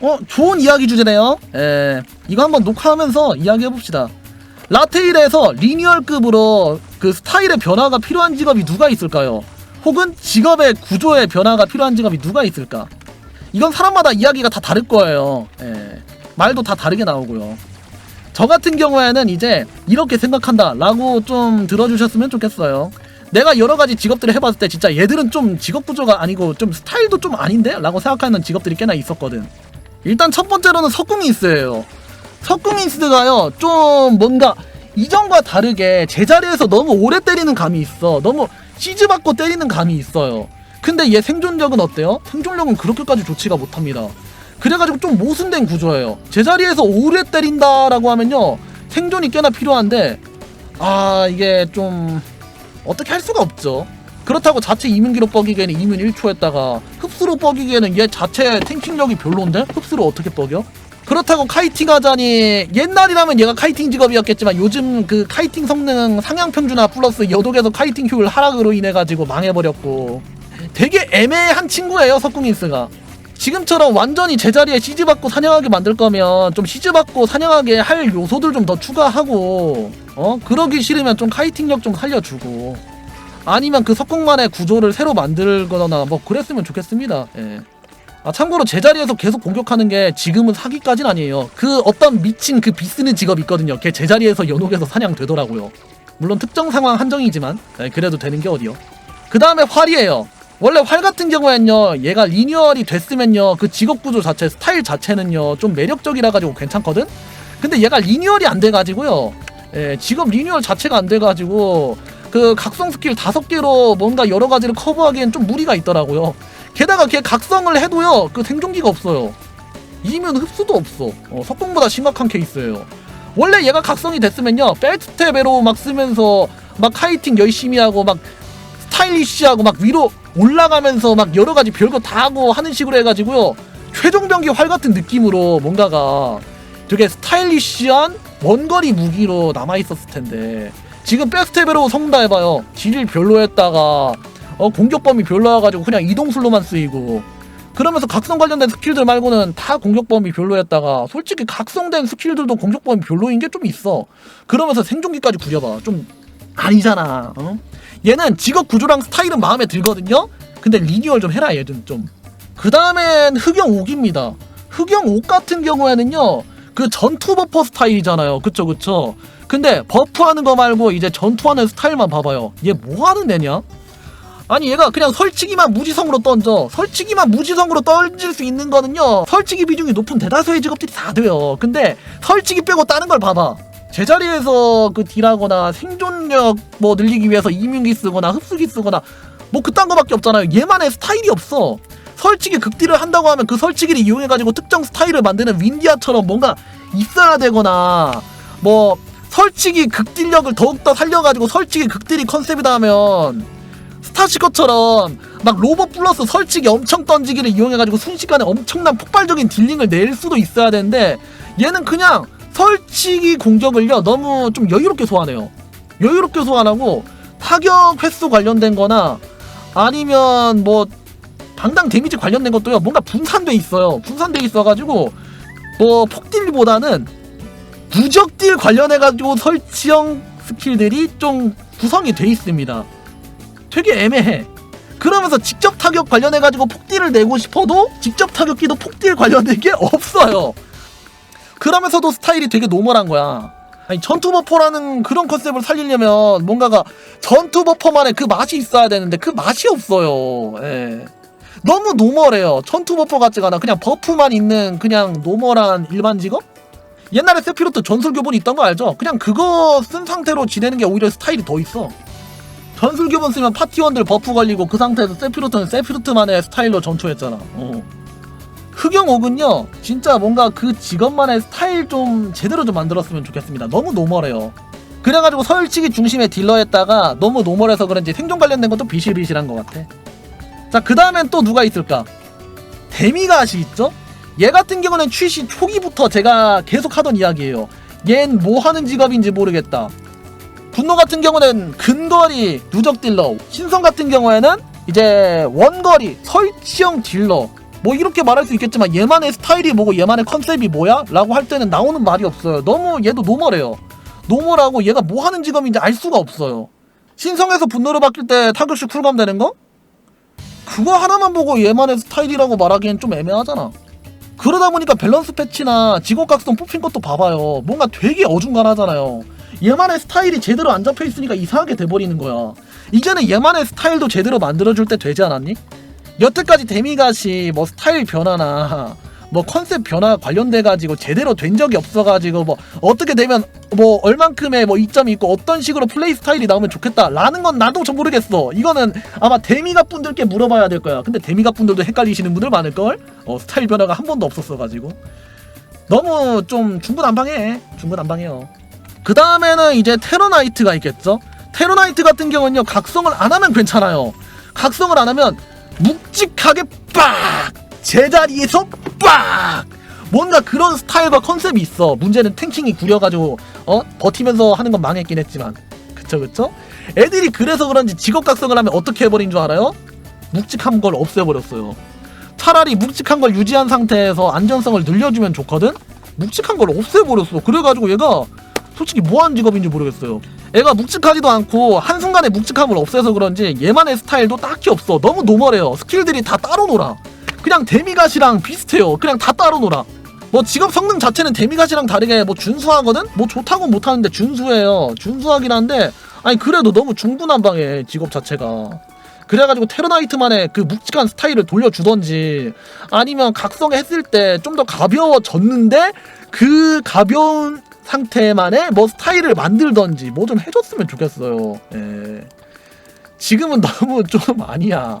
어 좋은 이야기 주제네요. 에 이거 한번 녹화하면서 이야기해 봅시다. 라테일에서 리니얼급으로 그 스타일의 변화가 필요한 직업이 누가 있을까요? 혹은 직업의 구조의 변화가 필요한 직업이 누가 있을까? 이건 사람마다 이야기가 다 다를 거예요. 예. 말도 다 다르게 나오고요. 저 같은 경우에는 이제 이렇게 생각한다 라고 좀 들어주셨으면 좋겠어요. 내가 여러 가지 직업들을 해봤을 때 진짜 얘들은 좀 직업 구조가 아니고 좀 스타일도 좀 아닌데? 라고 생각하는 직업들이 꽤나 있었거든. 일단 첫 번째로는 석궁이스예요. 석궁이스가요 좀 뭔가 이전과 다르게 제자리에서 너무 오래 때리는 감이 있어. 너무 시즈 받고 때리는 감이 있어요. 근데 얘 생존력은 어때요? 생존력은 그렇게까지 좋지가 못합니다. 그래가지고 좀 모순된 구조예요. 제자리에서 오래 때린다라고 하면요 생존이 꽤나 필요한데 아 이게 좀 어떻게 할 수가 없죠. 그렇다고 자체 이민기로 뻐기기에는 이민 1초 했다가 흡수로 뻐기기에는 얘 자체 탱킹력이 별론데? 흡수로 어떻게 뻐겨? 그렇다고 카이팅 하자니 옛날이라면 얘가 카이팅 직업이었겠지만 요즘 그 카이팅 성능 상향 평준화 플러스 여독에서 카이팅 효율 하락으로 인해 가지고 망해버렸고. 되게 애매한 친구예요 석궁인스가. 지금처럼 완전히 제자리에 시즈 받고 사냥하게 만들 거면 좀 시즈 받고 사냥하게 할 요소들 좀 더 추가하고 어? 그러기 싫으면 좀 카이팅력 좀 살려주고 아니면 그 석궁만의 구조를 새로 만들거나 뭐 그랬으면 좋겠습니다. 예. 아 참고로 제자리에서 계속 공격하는 게 지금은 사기까진 아니에요. 그 어떤 미친 그 비쓰는 직업 있거든요. 걔 제자리에서 연옥에서 사냥 되더라고요. 물론 특정 상황 한정이지만 예, 그래도 되는 게 어디요. 그 다음에 활이에요. 원래 활 같은 경우엔요 얘가 리뉴얼이 됐으면요 그 직업 구조 자체 스타일 자체는요 좀 매력적이라 가지고 괜찮거든 근데 얘가 리뉴얼이 안 돼 가지고요 예, 직업 리뉴얼 자체가 안 돼 가지고 그 각성 스킬 다섯 개로 뭔가 여러 가지를 커버하기엔 좀 무리가 있더라고요. 게다가 걔 각성을 해도요 그 생존기가 없어요. 이면 흡수도 없어. 어, 석궁보다 심각한 케이스예요. 원래 얘가 각성이 됐으면요 백스텝으로 막 쓰면서 막 카이팅 열심히 하고 막 스타일리시하고 막 위로 올라가면서 막 여러 가지 별거 다 하고 하는 식으로 해가지고요. 최종병기 활 같은 느낌으로 뭔가가 되게 스타일리시한 원거리 무기로 남아 있었을 텐데 지금 백스텝으로 성다 해봐요. 딜 별로했다가 어, 공격 범위 별로여가지고 그냥 이동술로만 쓰이고 그러면서 각성 관련된 스킬들 말고는 다 공격 범위 별로였다가 솔직히 각성된 스킬들도 공격 범위 별로인 게 좀 있어. 그러면서 생존기까지 구려봐. 좀 아니잖아. 어? 얘는 직업 구조랑 스타일은 마음에 들거든요. 근데 리뉴얼 좀 해라 얘는 좀. 그 다음엔 흑영 옥입니다. 흑영 옥 같은 경우에는요. 그 전투 버퍼 스타일이잖아요. 그쵸 그쵸. 근데 버프하는 거 말고 이제 전투하는 스타일만 봐봐요. 얘 뭐 하는 애냐? 아니 얘가 그냥 설치기만 무지성으로 던져. 설치기만 무지성으로 던질 수 있는 거는요. 설치기 비중이 높은 대다수의 직업들이 다 돼요. 근데 설치기 빼고 다른 걸 봐봐. 제자리에서 그 딜하거나 생존력 뭐 늘리기 위해서 이민기 쓰거나 흡수기 쓰거나 뭐 그딴 거밖에 없잖아요. 얘만의 스타일이 없어. 설치기 극딜을 한다고 하면 그 설치기를 이용해가지고 특정 스타일을 만드는 윈디아처럼 뭔가 있어야 되거나 뭐 설치기 극딜력을 더욱더 살려가지고 설치기 극딜이 컨셉이다 하면 스타시커처럼 막 로봇 플러스 설치기 엄청 던지기를 이용해가지고 순식간에 엄청난 폭발적인 딜링을 낼 수도 있어야 되는데 얘는 그냥 설치기 공격을요 너무 좀 여유롭게 소환해요. 여유롭게 소환하고 타격 횟수 관련된 거나 아니면 뭐 당당 데미지 관련된 것도요 뭔가 분산돼 있어요. 분산돼 있어가지고 뭐 폭딜보다는 무적딜 관련해가지고 설치형 스킬들이 좀 구성이 돼 있습니다 되게 애매해. 그러면서 직접 타격 관련해가지고 폭딜을 내고 싶어도 직접 타격기도 폭딜 관련된 게 없어요. 그러면서도 스타일이 되게 노멀한 거야. 아니 전투 버퍼라는 그런 컨셉을 살리려면 뭔가가 전투 버퍼만의 그 맛이 있어야 되는데 그 맛이 없어요. 예. 너무 노멀해요. 전투 버퍼 같지가 않아. 그냥 버프만 있는 그냥 노멀한 일반 직업? 옛날에 세피로트 전술 교본이 있던 거 알죠? 그냥 그거 쓴 상태로 지내는 게 오히려 스타일이 더 있어. 전술 교본 쓰면 파티원들 버프 걸리고 그 상태에서 세피로트는 세피로트만의 스타일로 전투했잖아. 어. 흑영 옥은요, 진짜 뭔가 그 직업만의 스타일 좀 제대로 좀 만들었으면 좋겠습니다. 너무 노멀해요. 그래가지고 설치기 중심의 딜러였다가 너무 노멀해서 그런지 생존 관련된 것도 비실비실한 것 같아. 자, 그 다음엔 또 누가 있을까? 데미가시 있죠? 얘 같은 경우는 출시 초기부터 제가 계속 하던 이야기예요. 얜 뭐 하는 직업인지 모르겠다. 분노 같은 경우는 근거리 누적 딜러, 신성 같은 경우에는 이제 원거리 설치형 딜러 뭐 이렇게 말할 수 있겠지만 얘만의 스타일이 뭐고 얘만의 컨셉이 뭐야? 라고 할 때는 나오는 말이 없어요. 너무 얘도 노멀해요. 노멀하고 얘가 뭐 하는 직업인지 알 수가 없어요. 신성에서 분노를 바뀔 때 타격시 쿨감 되는 거? 그거 하나만 보고 얘만의 스타일이라고 말하기엔 좀 애매하잖아. 그러다 보니까 밸런스 패치나 직업각성 뽑힌 것도 봐봐요. 뭔가 되게 어중간하잖아요. 얘만의 스타일이 제대로 안 잡혀 있으니까 이상하게 돼버리는 거야. 이제는 얘만의 스타일도 제대로 만들어줄 때 되지 않았니? 여태까지 데미갓이 뭐 스타일 변화나 뭐 컨셉 변화 관련돼 가지고 제대로 된 적이 없어 가지고 뭐 어떻게 되면 뭐 얼만큼의 뭐 이점이 있고 어떤 식으로 플레이 스타일이 나오면 좋겠다라는 건 나도 좀 모르겠어. 이거는 아마 데미갓 분들께 물어봐야 될 거야. 근데 데미갓 분들도 헷갈리시는 분들 많을 걸. 어, 스타일 변화가 한 번도 없었어 가지고 너무 좀 중구난방해. 중구난방해요. 그 다음에는 이제 테러나이트가 있겠죠. 테러나이트 같은 경우는요 각성을 안 하면 괜찮아요. 각성을 안 하면 묵직하게 빡 제자리에서 빡! 뭔가 그런 스타일과 컨셉이 있어. 문제는 탱킹이 구려가지고 어? 버티면서 하는 건 망했긴 했지만. 그쵸 그쵸? 애들이 그래서 그런지 직업 각성을 하면 어떻게 해버린 줄 알아요? 묵직한 걸 없애버렸어요. 차라리 묵직한 걸 유지한 상태에서 안전성을 늘려주면 좋거든? 묵직한 걸 없애버렸어. 그래가지고 얘가 솔직히 뭐하는 직업인지 모르겠어요. 애가 묵직하지도 않고 한순간에 묵직함을 없애서 그런지 얘만의 스타일도 딱히 없어. 너무 노멀해요. 스킬들이 다 따로 놀아 그냥 데미갓이랑 비슷해요 그냥 다 따로 놀아 뭐 직업 성능 자체는 데미갓이랑 다르게 뭐 준수하거든? 뭐 좋다고 못하는데 준수해요 준수하긴 한데 아니 그래도 너무 중구난방해 직업 자체가 그래가지고 테러나이트만의 그 묵직한 스타일을 돌려주던지 아니면 각성했을 때 좀 더 가벼워졌는데 그 가벼운 상태만의 뭐 스타일을 만들던지 뭐 좀 해줬으면 좋겠어요. 예. 지금은 너무 좀 아니야.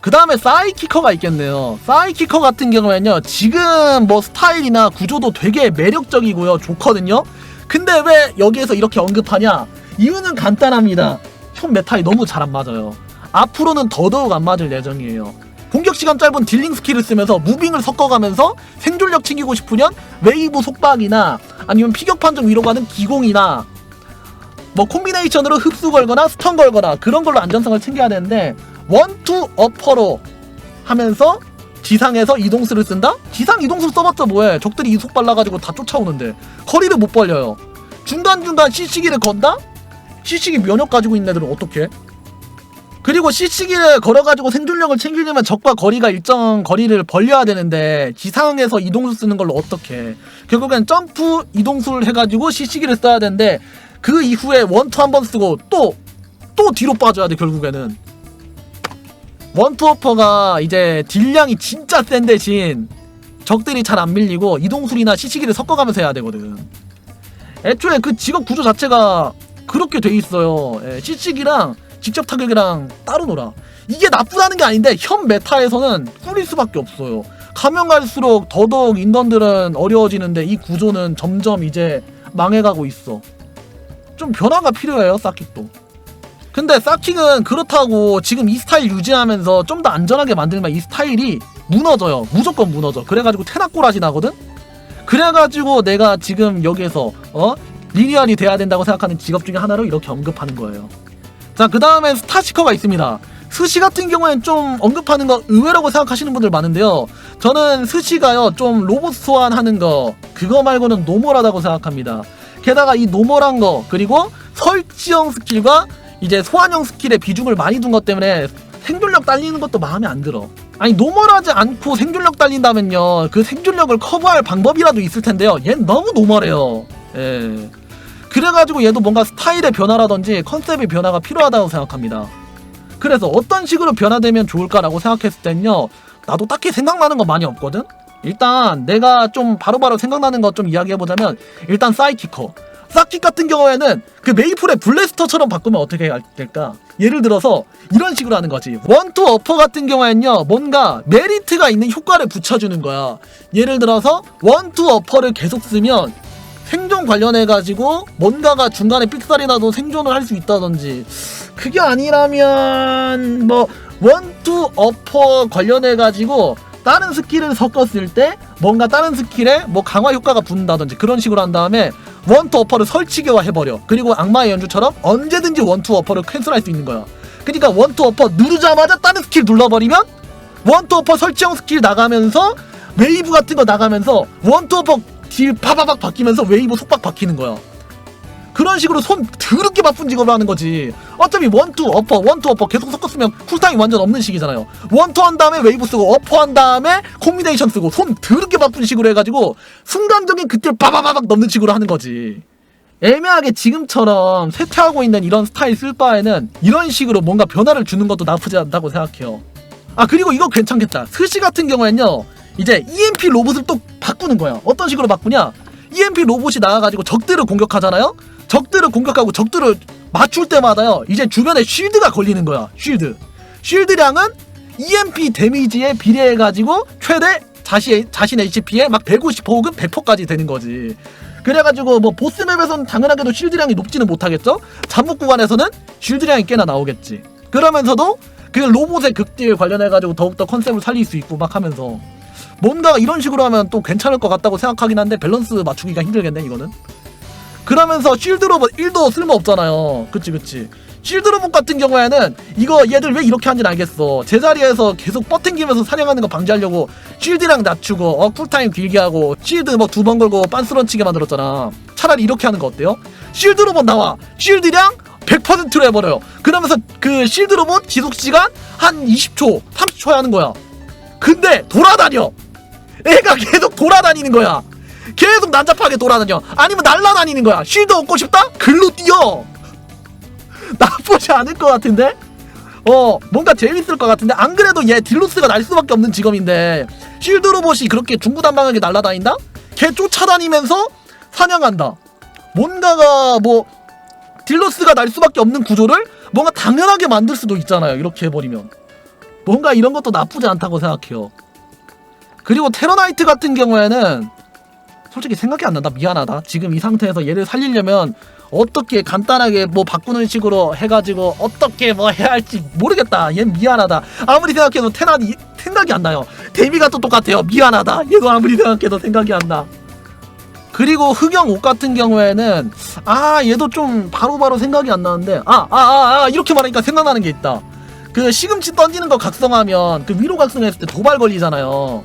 그 다음에 사이키커가 있겠네요. 사이키커 같은 경우에는요, 지금 뭐 스타일이나 구조도 되게 매력적이고요, 좋거든요. 근데 왜 여기에서 이렇게 언급하냐? 이유는 간단합니다. 현 메타이 너무 잘 안 맞아요. 앞으로는 더더욱 안 맞을 예정이에요. 공격 시간 짧은 딜링 스킬을 쓰면서 무빙을 섞어가면서 생존력 챙기고 싶으면 웨이브 속박이나 아니면 피격 판정 위로 가는 기공이나 뭐 콤비네이션으로 흡수 걸거나 스턴 걸거나 그런 걸로 안전성을 챙겨야 되는데 원투 어퍼로 하면서 지상에서 이동수를 쓴다? 지상 이동수 써봤자 뭐해 적들이 이속 발라가지고 다 쫓아오는데 거리를 못 벌려요 중간중간 CC기를 건다? CC기 면역 가지고 있는 애들은 어떻게? 그리고 CC기를 걸어가지고 생존력을 챙기려면 적과 거리가 일정 거리를 벌려야 되는데 지상에서 이동수 쓰는 걸로 어떻게 결국엔 점프 이동수를 해가지고 CC기를 써야 되는데 그 이후에 원투 한 번 쓰고 또 또 뒤로 빠져야 돼 결국에는 원투 어퍼가 이제 딜량이 진짜 센 대신 적들이 잘 안 밀리고 이동술이나 시시기를 섞어가면서 해야 되거든. 애초에 그 직업 구조 자체가 그렇게 돼 있어요. 예, 시시기랑 직접 타격이랑 따로 놀아. 이게 나쁘다는 게 아닌데 현 메타에서는 꿀일 수밖에 없어요. 가면 갈수록 더더욱 인던들은 어려워지는데 이 구조는 점점 이제 망해가고 있어. 좀 변화가 필요해요, 사킥도. 근데 사킥은 그렇다고 지금 이 스타일 유지하면서 좀 더 안전하게 만들면 이 스타일이 무너져요. 무조건 무너져. 그래가지고 테나꼬라지 나거든? 그래가지고 내가 지금 여기에서 어? 리니언이 돼야 된다고 생각하는 직업 중에 하나로 이렇게 언급하는 거예요. 자, 그 다음에 스타시커가 있습니다. 스시 같은 경우엔 좀 언급하는 거 의외라고 생각하시는 분들 많은데요. 저는 스시가요, 좀 로봇 소환하는 거, 그거 말고는 노멀하다고 생각합니다. 게다가 이 노멀한 거, 그리고 설치형 스킬과 이제 소환형 스킬에 비중을 많이 둔 것 때문에 생존력 딸리는 것도 마음에 안 들어. 아니 노멀하지 않고 생존력 딸린다면요. 그 생존력을 커버할 방법이라도 있을 텐데요. 얘는 너무 노멀해요. 예. 그래가지고 얘도 뭔가 스타일의 변화라든지 컨셉의 변화가 필요하다고 생각합니다. 그래서 어떤 식으로 변화되면 좋을까라고 생각했을 땐요. 나도 딱히 생각나는 거 많이 없거든 일단 내가 좀 바로바로 생각나는 것 좀 이야기해보자면 일단 사이키커 사킥 같은 경우에는 그 메이플의 블래스터처럼 바꾸면 어떻게 될까? 예를 들어서 이런 식으로 하는 거지. 원투 어퍼 같은 경우에는요, 뭔가 메리트가 있는 효과를 붙여주는 거야. 예를 들어서 원투 어퍼를 계속 쓰면 생존 관련해가지고 뭔가가 중간에 삑살이 나도 생존을 할 수 있다든지 그게 아니라면 뭐 원투 어퍼 관련해가지고 다른 스킬을 섞었을 때 뭔가 다른 스킬에 뭐 강화 효과가 붙는다든지 그런 식으로 한 다음에 원투 어퍼를 설치기화 해버려. 그리고 악마의 연주처럼 언제든지 원투 어퍼를 캔슬할 수 있는 거야. 그러니까 원투 어퍼 누르자마자 다른 스킬 눌러버리면 원투 어퍼 설치형 스킬 나가면서 웨이브 같은 거 나가면서 원투 어퍼 딜 파바박 바뀌면서 웨이브 속박 바뀌는 거야. 그런 식으로 손 더럽게 바쁜 직업을 하는 거지. 어차피 원투 어퍼 원투 어퍼 계속 섞었으면 쿨타임 완전 없는 식이잖아요. 원투 한 다음에 웨이브 쓰고 어퍼 한 다음에 콤비네이션 쓰고 손 더럽게 바쁜 식으로 해가지고 순간적인 그때 빠바바박 넣는 식으로 하는 거지. 애매하게 지금처럼 쇠퇴하고 있는 이런 스타일 쓸 바에는 이런 식으로 뭔가 변화를 주는 것도 나쁘지 않다고 생각해요. 아 그리고 이거 괜찮겠다. 스시 같은 경우에는요. 이제 EMP 로봇을 또 바꾸는 거야. 어떤 식으로 바꾸냐? EMP 로봇이 나와가지고 적들을 공격하잖아요. 적들을 공격하고 적들을 맞출 때마다요. 이제 주변에 쉴드가 걸리는 거야. 쉴드. 쉴드량은 EMP 데미지에 비례해 가지고 최대 자신 자신의 HP에 막 150% 혹은 100%까지 되는 거지. 그래가지고 뭐 보스맵에서는 당연하게도 쉴드량이 높지는 못하겠죠. 잠복 구간에서는 쉴드량이 꽤나 나오겠지. 그러면서도 그 로봇의 극딜 관련해가지고 더욱더 컨셉을 살릴 수 있고 막 하면서 뭔가 이런 식으로 하면 또 괜찮을 것 같다고 생각하긴 한데 밸런스 맞추기가 힘들겠네 이거는. 그러면서 쉴드 로봇 1도 쓸모 없잖아요. 그치 그치. 쉴드 로봇 같은 경우에는 이거 얘들 왜 이렇게 하는지 알겠어. 제자리에서 계속 뻗팅기면서 사냥하는 거 방지하려고 쉴드량 낮추고 어 쿨타임 길게 하고 쉴드 뭐 두 번 걸고 빤스런치게 만들었잖아. 차라리 이렇게 하는 거 어때요? 쉴드 로봇 나와. 쉴드량 100%로 해버려요. 그러면서 그 쉴드 로봇 지속 시간 한 20초, 30초에 하는 거야. 근데 돌아다녀. 애가 계속 돌아다니는 거야. 계속 난잡하게 돌아다녀. 아니면 날라다니는 거야. 쉴드 얻고 싶다? 글로 뛰어. 나쁘지 않을 것 같은데? 어, 뭔가 재밌을 것 같은데? 안 그래도 얘 딜로스가 날 수밖에 없는 직업인데, 쉴드 로봇이 그렇게 중구난방하게 날아다닌다? 걔 쫓아다니면서 사냥한다. 뭔가가 뭐, 딜로스가 날 수밖에 없는 구조를 뭔가 당연하게 만들 수도 있잖아요. 이렇게 해버리면. 뭔가 이런 것도 나쁘지 않다고 생각해요. 그리고 테러나이트 같은 경우에는 솔직히 생각이 안 난다. 미안하다. 지금 이 상태에서 얘를 살리려면 어떻게 간단하게 뭐 바꾸는 식으로 해가지고 어떻게 뭐 해야 할지 모르겠다. 얘 미안하다. 아무리 생각해도 테란이 생각이 안 나요. 데미가 또 똑같아요. 미안하다. 얘도 아무리 생각해도 생각이 안 나. 그리고 흑영 옷 같은 경우에는 아 얘도 좀 바로바로 생각이 안 나는데 아아아 아, 이렇게 말하니까 생각나는 게 있다. 그 시금치 던지는 거 각성하면 그 위로 각성했을 때 도발 걸리잖아요.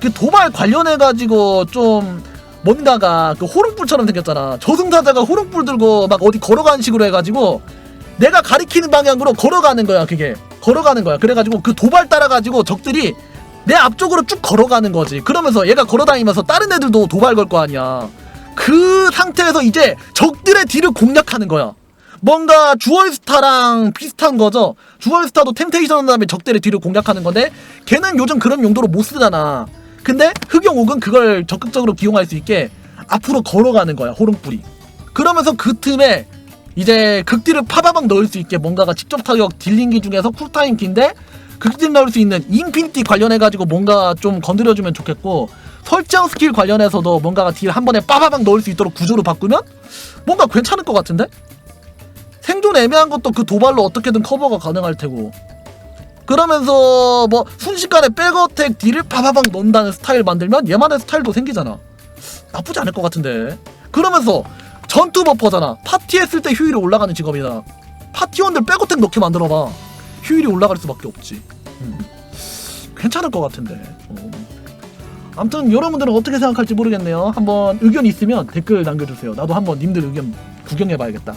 그 도발 관련해 가지고 좀 뭔가가 그 호롱불처럼 생겼잖아. 저승사자가 호롱불 들고 막 어디 걸어가는 식으로 해가지고 내가 가리키는 방향으로 걸어가는 거야. 그게 걸어가는 거야. 그래가지고 그 도발 따라가지고 적들이 내 앞쪽으로 쭉 걸어가는 거지. 그러면서 얘가 걸어다니면서 다른 애들도 도발 걸 거 아니야. 그 상태에서 이제 적들의 뒤를 공략하는 거야. 뭔가 주얼스타랑 비슷한 거죠. 주얼스타도 템테이션 한 다음에 적들의 뒤를 공략하는 건데 걔는 요즘 그런 용도로 못 쓰잖아. 근데 흑영옥은 그걸 적극적으로 기용할 수 있게 앞으로 걸어가는 거야 호롱불이. 그러면서 그 틈에 이제 극딜을 파바박 넣을 수 있게 뭔가가 직접 타격 딜링기 중에서 쿨타임 기인데 극딜 넣을 수 있는 인피니티 관련해 가지고 뭔가 좀 건드려주면 좋겠고 설정 스킬 관련해서도 뭔가가 딜 한 번에 빠바박 넣을 수 있도록 구조로 바꾸면 뭔가 괜찮을 것 같은데? 생존 애매한 것도 그 도발로 어떻게든 커버가 가능할 테고 그러면서 뭐 순식간에 백어택 딜을 파바박 넣는다는 스타일 만들면 얘만의 스타일도 생기잖아. 나쁘지 않을 것 같은데. 그러면서 전투 버퍼잖아. 파티 했을 때 효율이 올라가는 직업이다 파티원들 백어택 넣게 만들어봐. 효율이 올라갈 수밖에 없지. 음. 괜찮을 것 같은데. 어. 아무튼 여러분들은 어떻게 생각할지 모르겠네요. 한번 의견 있으면 댓글 남겨주세요. 나도 한번 님들 의견 구경해봐야겠다